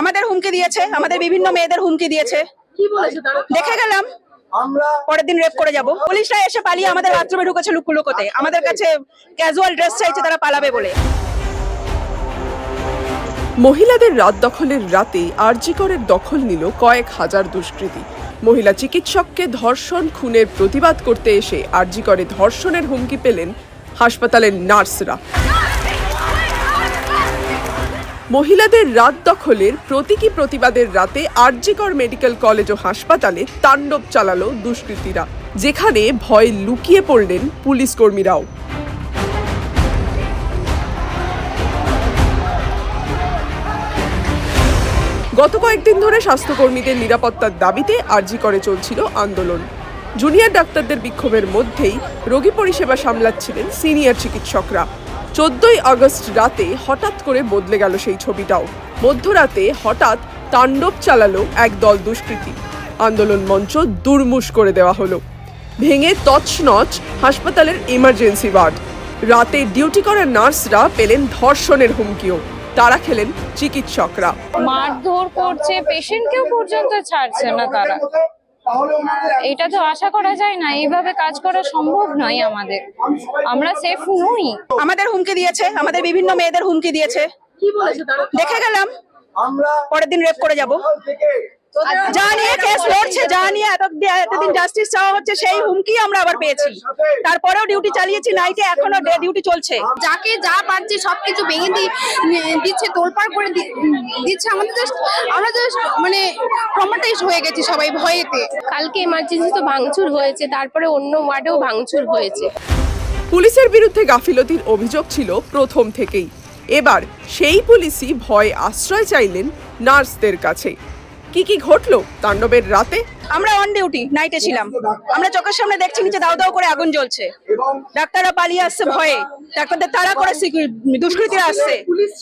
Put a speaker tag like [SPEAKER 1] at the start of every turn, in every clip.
[SPEAKER 1] আমাদের হুমকি দিয়েছে আমাদের বিভিন্ন মেয়েদের হুমকি দিয়েছে।
[SPEAKER 2] কি বলেছে তারা?
[SPEAKER 1] দেখে গেলাম। পরের দিন রেপ করে যাব। পুলিশরা এসে পালিয়ে আমাদের বাথরুমে ঢুকেছে লুকুলুকোতে আমাদের কাছে ক্যাজুয়াল ড্রেস চাইছে তারা পালাবে বলে।
[SPEAKER 3] মহিলাদের রাত দখলের রাতে আরজিকরের দখল নিল কয়েক হাজার দুষ্কৃতী। মহিলা চিকিৎসককে ধর্ষণ খুনের প্রতিবাদ করতে এসে আরজিকরে ধর্ষণের হুমকি পেলেন হাসপাতালের নার্সরা। মহিলাদের রাত দখলের প্রতীকী প্রতিবাদের রাতে আরজিকর মেডিকেল কলেজ ও হাসপাতালে তাণ্ডব চালালো দুষ্কৃতীরা, যেখানে ভয়ে লুকিয়ে পড়লেন পুলিশ কর্মীরাও। গত কয়েকদিন ধরে স্বাস্থ্যকর্মীদের নিরাপত্তার দাবিতে আর্জি করে চলছিল আন্দোলন। জুনিয়র ডাক্তারদের বিক্ষোভের মধ্যেই রোগী পরিষেবা সামলাচ্ছিলেন সিনিয়র চিকিৎসকরা। চোদ্দই আগস্ট রাতে হঠাৎ করে বদলে গেল সেই ছবিটাও। মধ্যরাতে হঠাৎ তাণ্ডব চালালো এক দল দুষ্কৃতী। আন্দোলন মঞ্চ দুর্মুশ করে দেওয়া হলো। ভেঙে তছনছ হাসপাতালের ইমার্জেন্সি ওয়ার্ড রাতে ডিউটি করা নার্সরা পেলেন ধর্ষণের হুমকিও। তারা খেলেন চিকিৎসকরা।
[SPEAKER 4] মারধর করছে পেশেন্টকেও পর্যন্ত ছাড়ছে না তারা। এটা তো আশা করা যায় না এইভাবে কাজ করা সম্ভব নয় আমাদের। আমরা সেফ নই।
[SPEAKER 1] আমাদের হুমকি দিয়েছে আমাদের বিভিন্ন মেয়েদের হুমকি দিয়েছে।
[SPEAKER 2] কি বলেছে
[SPEAKER 1] দেখে গেলাম। পরের দিন রেপ করে যাব। যা নিয়ে কেস লড়ছে যা নিয়ে এতদিন জাস্টিস চাওয়া হচ্ছে সেই হুমকি আমরা আবার পেয়েছি। তারপরেও ডিউটি চালিয়েছি নাইটে এখনও ডিউটি চলছে।
[SPEAKER 5] যাকে যা পারছে সবকিছু ভেঙে দিচ্ছে তোলপাড় করে দিচ্ছে। আমাদের জাস্ট আমরা জাস্ট মানে ট্রমাটাইজ হয়ে গেছি সবাই ভয়েতে।
[SPEAKER 6] কালকে এমার্জেন্সি তো ভাঙচুর হয়েছে তারপরে অন্য ওয়ার্ডেও ভাঙচুর হয়েছে।
[SPEAKER 3] পুলিশের বিরুদ্ধে গাফিলতির অভিযোগ ছিল প্রথম থেকেই। এবার সেই পুলিশই ভয় আশ্রয় চাইলেন নার্সদের কাছে। কি কি ঘটলো তাণ্ডবের রাতে?
[SPEAKER 1] আমরা অন ডিউটি নাইটে ছিলাম। আমরা চোখের সামনে দেখছি, নিচে দাও দাও করে আগুন জ্বলছে। ডাক্তাররা পালিয়ে আসছে ভয়ে। ডাক্তারদের তাড়া করে দুষ্কৃতীরা আসছে।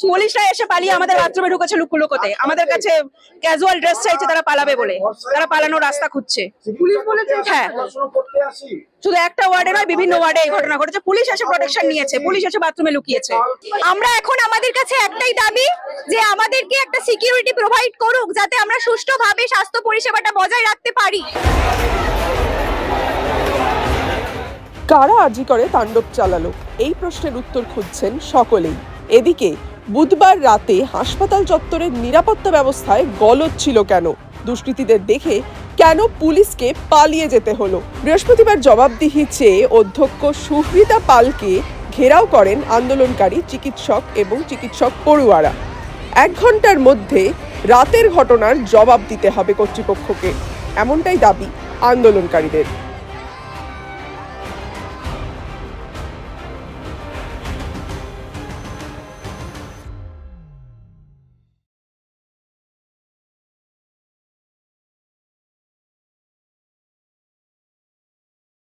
[SPEAKER 1] পুলিশরা এসে পালিয়ে আমাদের বাথরুমে ঢুকেছে লুকু লুকোতে। আমাদের কাছে ক্যাজুয়াল ড্রেস চাইছে তারা পালাবে বলে। তারা পালানোর রাস্তা খুঁজছে। হ্যাঁ। শুধু একটা ওয়ার্ডে নয় বিভিন্ন ওয়ার্ডে এই ঘটনা ঘটেছে। পুলিশ এসে প্রোটেকশন নিয়েছে। পুলিশ এসে বাথরুমে লুকিয়েছে।
[SPEAKER 5] আমরা এখন আমাদের কাছে একটাই দাবি যে আমাদেরকে একটা সিকিউরিটি প্রোভাইড করুক যাতে আমরা সুষ্ঠুভাবে স্বাস্থ্য পরিষেবাটা বজায় রাখতে পারি।
[SPEAKER 3] কারা আর্জি করে তাণ্ডব চালালো? এই প্রশ্নের উত্তর খুঁজছেন সকলেই। এদিকে, বুধবার রাতে হাসপাতাল চত্বরের নিরাপত্তা ব্যবস্থায় গলদ ছিল কেন? দুষ্কৃতীদের দেখে কেন পুলিশকে পালিয়ে যেতে হলো? বৃহস্পতিবার জবাবদিহি চেয়ে অধ্যক্ষ সুহৃতা পালকে ঘেরাও করেন আন্দোলনকারী চিকিৎসক এবং চিকিৎসক পড়ুয়ারা। এক ঘণ্টার মধ্যে রাতের ঘটনার জবাব দিতে হবে কর্তৃপক্ষকে। এমনটাই দাবি আন্দোলনকারীদের।